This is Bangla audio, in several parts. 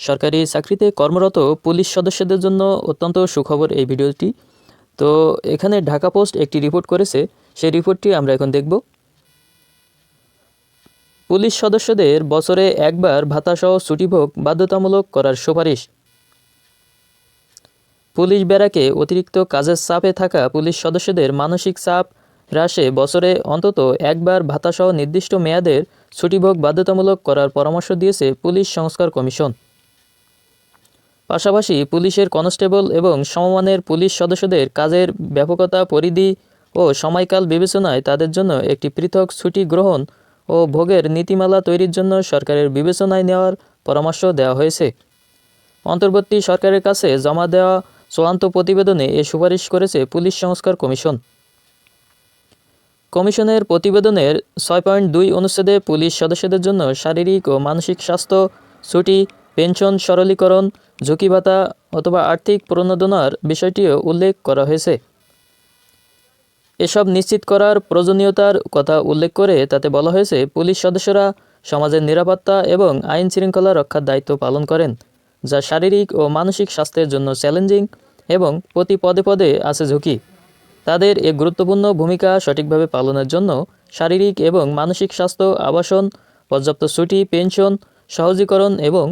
সরকারি চাকরিতে কর্মরত পুলিশ সদস্যদের জন্য অত্যন্ত সুখবর এই ভিডিওটি। তো এখানে ঢাকা পোস্ট একটি রিপোর্ট করেছে, সেই রিপোর্টটি আমরা এখন দেখব। পুলিশ সদস্যদের বছরে একবার ভাতাসহ ছুটিভোগ বাধ্যতামূলক করার সুপারিশ। পুলিশ ব্যারাকে অতিরিক্ত কাজের চাপে থাকা পুলিশ সদস্যদের মানসিক চাপ হ্রাসে বছরে অন্তত একবার ভাতাসহ নির্দিষ্ট মেয়াদের ছুটিভোগ বাধ্যতামূলক করার পরামর্শ দিয়েছে পুলিশ সংস্কার কমিশন। পাশাপাশি পুলিশের কনস্টেবল এবং সমমানের পুলিশ সদস্যদের কাজের ব্যাপকতা, পরিধি ও সময়কাল বিবেচনায় তাদের জন্য একটি পৃথক ছুটি গ্রহণ ও ভোগের নীতিমালা তৈরির জন্য সরকারের বিবেচনায় নেওয়ার পরামর্শ দেওয়া হয়েছে। অন্তর্বর্তী সরকারের কাছে জমা দেওয়া চূড়ান্ত প্রতিবেদনে এ সুপারিশ করেছে পুলিশ সংস্কার কমিশন। কমিশনের প্রতিবেদনের ছয় পয়েন্ট দুই অনুচ্ছেদে পুলিশ সদস্যদের জন্য শারীরিক ও মানসিক স্বাস্থ্য, ছুটি পেনশন, সরলীকরণ, ঝুঁকি ভাতা অথবা আর্থিক প্রণোদনার বিষয়টিও উল্লেখ করা হয়েছে। এসব নিশ্চিত করার প্রয়োজনীয়তার কথা উল্লেখ করে তাতে বলা হয়েছে, পুলিশ সদস্যরা সমাজের নিরাপত্তা এবং আইন শৃঙ্খলা রক্ষার দায়িত্ব পালন করেন, যা শারীরিক ও মানসিক স্বাস্থ্যের জন্য চ্যালেঞ্জিং এবং প্রতি পদে পদে আছে ঝুঁকি। তাদের এ গুরুত্বপূর্ণ ভূমিকা সঠিকভাবে পালনের জন্য শারীরিক এবং মানসিক স্বাস্থ্য, আবাসন, পর্যাপ্ত ছুটি, পেনশন, সহজীকরণ এবং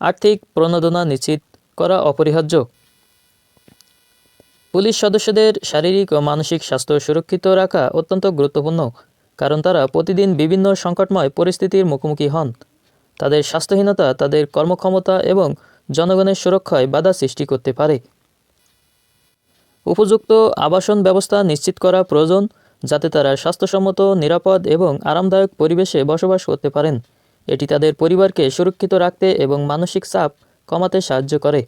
আর্থিক প্রণোদনা নিশ্চিত করা অপরিহার্য। পুলিশ সদস্যদের শারীরিক ও মানসিক স্বাস্থ্য সুরক্ষিত রাখা অত্যন্ত গুরুত্বপূর্ণ, কারণ তারা প্রতিদিন বিভিন্ন সংকটময় পরিস্থিতির মুখোমুখি হন। তাদের স্বাস্থ্যহীনতা, তাদের কর্মক্ষমতা এবং জনগণের সুরক্ষায় বাধা সৃষ্টি করতে পারে। উপযুক্ত আবাসন ব্যবস্থা নিশ্চিত করা প্রয়োজন, যাতে তারা স্বাস্থ্যসম্মত, নিরাপদ এবং আরামদায়ক পরিবেশে বসবাস করতে পারেন। এটি তাদের পরিবারকে সুরক্ষিত রাখতে এবং মানসিক চাপ কমাতে সাহায্য করে।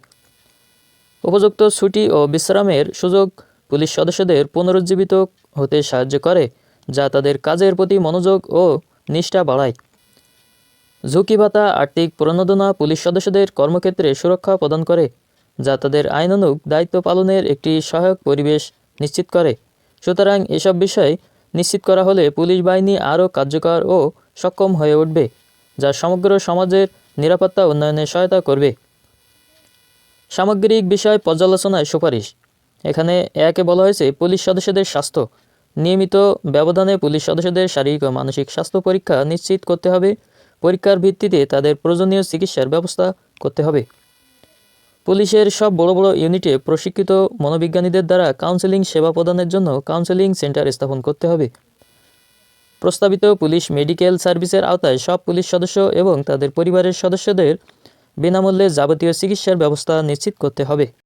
উপযুক্ত ছুটি ও বিশ্রামের সুযোগ পুলিশ সদস্যদের পুনরুজ্জীবিত হতে সাহায্য করে, যা তাদের কাজের প্রতি মনোযোগ ও নিষ্ঠা বাড়ায়। ঝুঁকি ভাতা আর্থিক প্রণোদনা পুলিশ সদস্যদের কর্মক্ষেত্রে সুরক্ষা প্রদান করে, যা তাদের আইনানুগ দায়িত্ব পালনের একটি সহায়ক পরিবেশ নিশ্চিত করে। সুতরাং এসব বিষয় নিশ্চিত করা হলে পুলিশ বাহিনী আরও কার্যকর ও সক্ষম হয়ে উঠবে। যা সমগ্র সমাজের নিরাপত্তা উন্নয়নে সহায়তা করবে। সামগ্রিক বিষয় পর্যালোচনায় সুপারিশ। এখানে একে বলা হয়েছে পুলিশ সদস্যদের স্বাস্থ্য। নিয়মিত ব্যবধানে পুলিশ সদস্যদের শারীরিক ও মানসিক স্বাস্থ্য পরীক্ষা নিশ্চিত করতে হবে। পরীক্ষার ভিত্তিতে তাদের প্রয়োজনীয় চিকিৎসার ব্যবস্থা করতে হবে। পুলিশের সব বড় বড় ইউনিটে প্রশিক্ষিত মনোবিজ্ঞানীদের দ্বারা কাউন্সেলিং সেবা প্রদানের জন্য কাউন্সেলিং সেন্টার স্থাপন করতে হবে। প্রস্তাবিত পুলিশ মেডিকেল সার্ভিসের আওতায় সব পুলিশ সদস্য এবং তাদের পরিবারের সদস্যদের বিনামূল্যে যাবতীয় চিকিৎসার ব্যবস্থা নিশ্চিত করতে হবে।